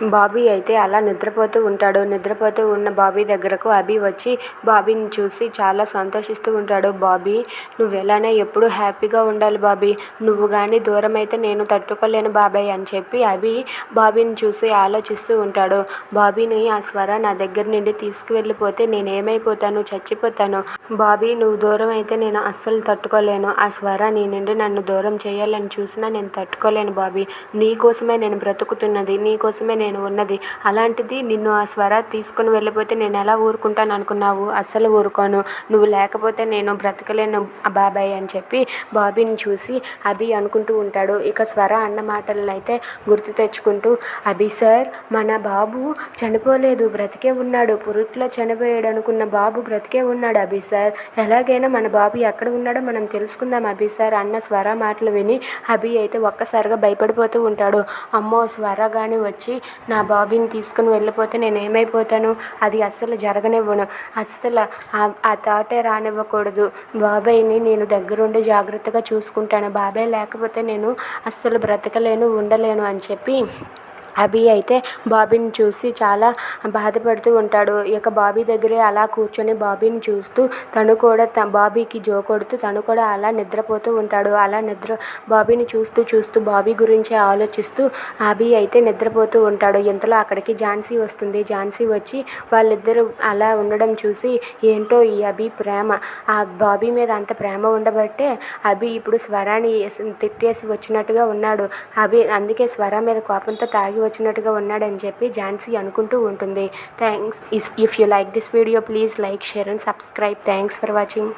బాబీ అయితే అలా నిద్రపోతూ ఉంటాడు. నిద్రపోతూ ఉన్న బాబీ దగ్గరకు అభి వచ్చి బాబీని చూసి చాలా సంతోషిస్తూ ఉంటాడు బాబీ. నువ్వు ఎలానే ఎప్పుడూ హ్యాపీగా ఉండాలి బాబీ. నువ్వు కానీ దూరం అయితే నేను తట్టుకోలేను బాబాయ్ అని చెప్పి అభి బాబీని చూసి ఆలోచిస్తూ ఉంటాడు. బాబీని ఆ స్వర నా దగ్గర నుండి తీసుకువెళ్ళిపోతే నేను ఏమైపోతాను చచ్చిపోతాను. బాబీ నువ్వు దూరం అయితే నేను అస్సలు తట్టుకోలేను. ఆ స్వర నీ నుండి నన్ను దూరం చేయాలని చూసినా నేను తట్టుకోలేను బాబీ. నీ కోసమే నేను బ్రతుకుతున్నది. నీ కోసమే నేను నేను ఉన్నది. అలాంటిది నిన్ను ఆ స్వర తీసుకుని వెళ్ళిపోతే నేను ఎలా ఊరుకుంటాను అనుకున్నావు? అస్సలు ఊరుకోను. నువ్వు లేకపోతే నేను బ్రతకలేను బాబాయ్ అని చెప్పి బాబీని చూసి అభి అనుకుంటూ ఉంటాడు. ఇక స్వర అన్న మాటలను అయితే గుర్తు తెచ్చుకుంటూ అభి సార్ మన బాబు చనిపోలేదు. బ్రతికే ఉన్నాడు. పురుట్లో చనిపోయాడు అనుకున్న బాబు బ్రతికే ఉన్నాడు అభి సార్. ఎలాగైనా మన బాబు ఎక్కడ ఉన్నాడో మనం తెలుసుకుందాం అభి సార్ అన్న స్వర మాటలు విని అభి అయితే ఒక్కసారిగా భయపడిపోతూ ఉంటాడు. అమ్మో స్వర కానీ వచ్చి నా బాబీని తీసుకుని వెళ్ళిపోతే నేను ఏమైపోతాను? అది అస్సలు జరగనివ్వను. అస్సలు ఆ- ఆ థాటే రానివ్వకూడదు. బాబాయ్ని నేను దగ్గరుండి జాగ్రత్తగా చూసుకుంటాను. బాబాయ్ లేకపోతే నేను అస్సలు బ్రతకలేను ఉండలేను అని చెప్పి అభి అయితే బాబీని చూసి చాలా బాధపడుతూ ఉంటాడు. ఇక బాబీ దగ్గరే అలా కూర్చొని బాబీని చూస్తూ తను కూడా త బాబీకి జో కొడుతూ తను కూడా అలా నిద్రపోతూ ఉంటాడు. అలా నిద్ర బాబీని చూస్తూ చూస్తూ బాబీ గురించి ఆలోచిస్తూ అభి అయితే నిద్రపోతూ ఉంటాడు. ఇంతలో అక్కడికి ఝాన్సీ వస్తుంది. ఝాన్సీ వచ్చి వాళ్ళిద్దరూ అలా ఉండడం చూసి ఏంటో ఈ అభి ప్రేమ. ఆ బాబీ మీద అంత ప్రేమ ఉండబట్టే అభి ఇప్పుడు స్వరాన్ని తిట్టేసి వచ్చినట్టుగా ఉన్నాడు. అభి అందుకే స్వర మీద కోపంతో తాగి వచ్చినట్టుగా ఉన్నాడని చెప్పి ఝాన్సీ అనుకుంటూ ఉంటుంది. Thanks if you like this video please like share and subscribe thanks for watching